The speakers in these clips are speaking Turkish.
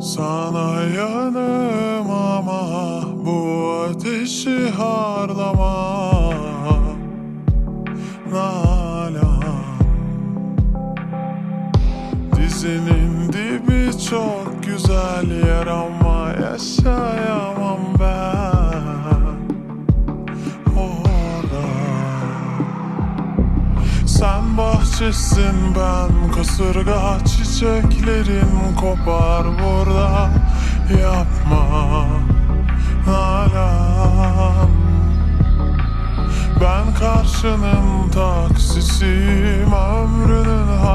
Sana yanım ama bu ateşi harlama. Nalan. Dizinin dibi çok güzel yer ama yaşayamam bahçesin ben kasırga çiçeklerin kopar burada. Yapma Nalan. Ben karşının taksisiyim ömrünün hayaksisiyim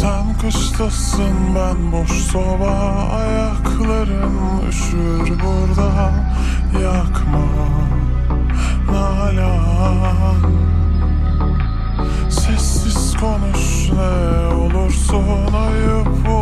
Sen kıştasın ben boş soba Ayakların üşür burada. Yakma Nalan. Sessiz konuş ne olursun Ayıp olur